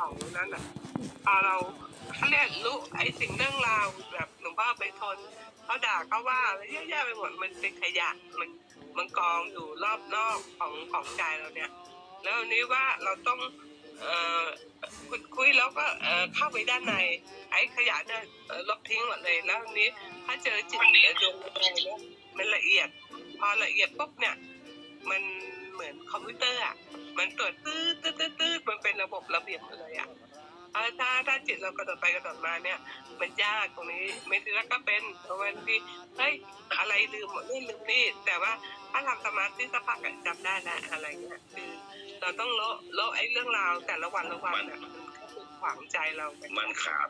ของนั้นอะพอเราเขาเรียกรู้ไอ้สิ่งเรื่องราวแบบหลวงพ่อไปทนเขาด่าเขาว่าอะไรเยอะแยะไปหมดมันเป็นขยะมันมันกองอยู่รอบนอกของของใจเราเนี่ย แล้วนี้ว่าเราต้องเอ่อคุยคุยแล้วก็เอ่อเข้าไปด้านใน ไอ้ขยะเนี่ยเอ่อลบทิ้งหมดเลยแล้วนี้ถ้าเจอจิตเดียวดวงวิญญาณเนี่ยมันละเอียด พอละเอียดปุ๊บเนี่ย มันเหมือนคอมพิวเตอร์อะมันตรวจตื้อตื้อตื้อตื้อมันเป็นระบบระเบียบเลยอะถ้าถ้าจิตเรากระโดดไปกระโดดมาเนี่ย มันยากตรงนี้ไม่ทีละก็เป็นเพราะวันที่เฮ้ยอะไรลืมหมดนี่ลืมนี่แต่ว่าถ้าทำสมาธิสักพักจำได้แล้วอะไรเงี้ยคือเราต้องโละโละไอ้เรื่องราวแต่ละวันละวันอะมันขวางใจเรามันขาด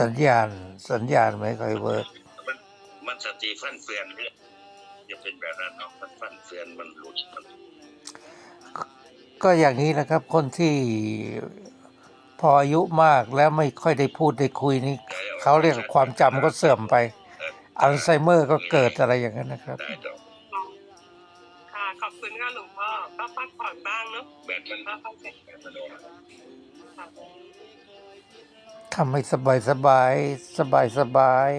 สัญญาณ สัญญาณไม่ค่อยเวิร์กมันมันสติฟันเฟือนเรื่องจะเป็นแบบนั้นเนาะมันฟันเฟือนมันหลุดมันก็อย่างนี้นะครับ คนที่พออายุมากแล้วไม่ค่อยได้พูดได้คุยนี่เขาเรียกความจำก็เสื่อมไป อัลไซเมอร์ก็เกิดอะไรอย่างนั้นนะครับ ได้ดอกค่ะขอบคุณค่ะหลวงพ่อก็พักผ่อนบ้างเนาะแบบมัน ก็เข้าใจ แบบมันโดน ค่ะ ทำให้สบายสบายสบายสบาย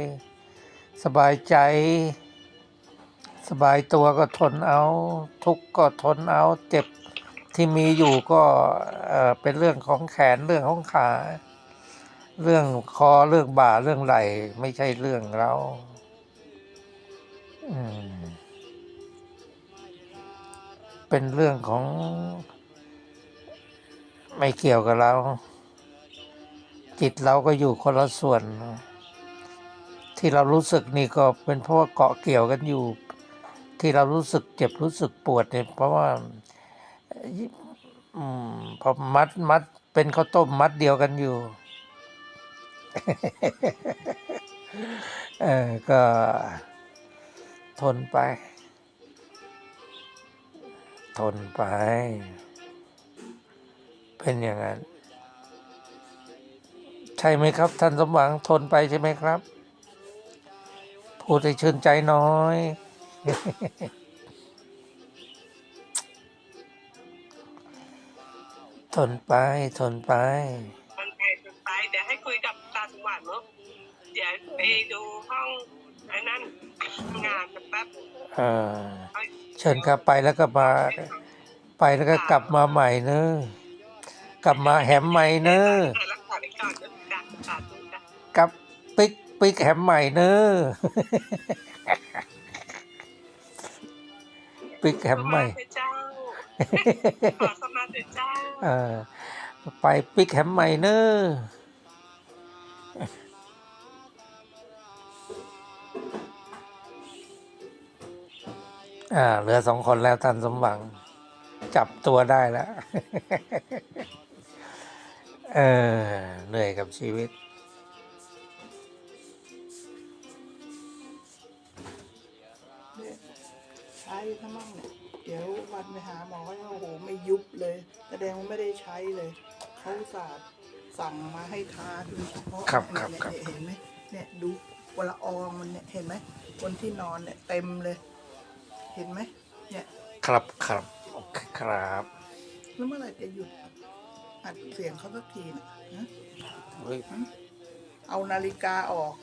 สบายใจ สบายตัวก็ทนเอา ทุกข์ก็ทนเอา เจ็บที่มีอยู่ก็เอ่อเป็นเรื่องของแขนเรื่องของขา เรื่องคอเรื่องบ่าเรื่องไหล่ไม่ใช่เรื่องเราอืมเป็นเรื่องของไม่เกี่ยวกับเรา จิตเราก็อยู่คนละส่วน ที่เรารู้สึกนี่ก็เป็นเพราะว่าเกาะเกี่ยวกันอยู่ ที่เรารู้สึกเจ็บรู้สึกปวดเนี่ยเพราะว่าอพอมัดมัดเป็นข้าวต้มมัดเดียวกันอยู่เออก็ทนไป ทนไป เป็นอย่างนั้น ช่ไหมครับ ท่านสมหวังทนไปใช่ไหมครับ พูดให้ชื่นใจน้อย ทนไปทนไปมันไปมันไปเดี๋ยวให้คุยกับตาสว่างเนาะเดี๋ยวไปดูห้องไอ้นั่นงานแป๊บเออเชิญครับไปแล้วก็มา ไปแล้วก็กลับมาใหม่เนอะกลับมาแหมใหม่เนอะ ปิกปิกแหมใหม่เนอะปิกแหมใหม่สาธุเจ้าขอสมาธิเจ้าเออไปปิกแหมใหม่เนอะอ่าเหลือสองคนแล้วท่านสมหวัง จับตัวได้แล้ว เออเหนื่อยกับชีวิต เนี่ยใช้ทั้งมั่งเนี่ยเดี๋ยววันไปหาหมอเขาจะโอ้โหไม่ยุบเลย แสดงว่าไม่ได้ใช้เลยเขาศาสตร์สั่งมาให้ทาโดยเฉพาะครับเนี่ยครับ เนี่ยเห็นไหมเนี่ยดูวละอองมันเนี่ยเห็นไหมคนที่นอนเนี่ยเต็มเลย เห็นไหมเนี่ยครับครับโอเคครับแล้วเมื่อไหร่จะหยุดอัดเสียงเขาสักทีนะฮะเฮ้ยเอานาฬิกาออก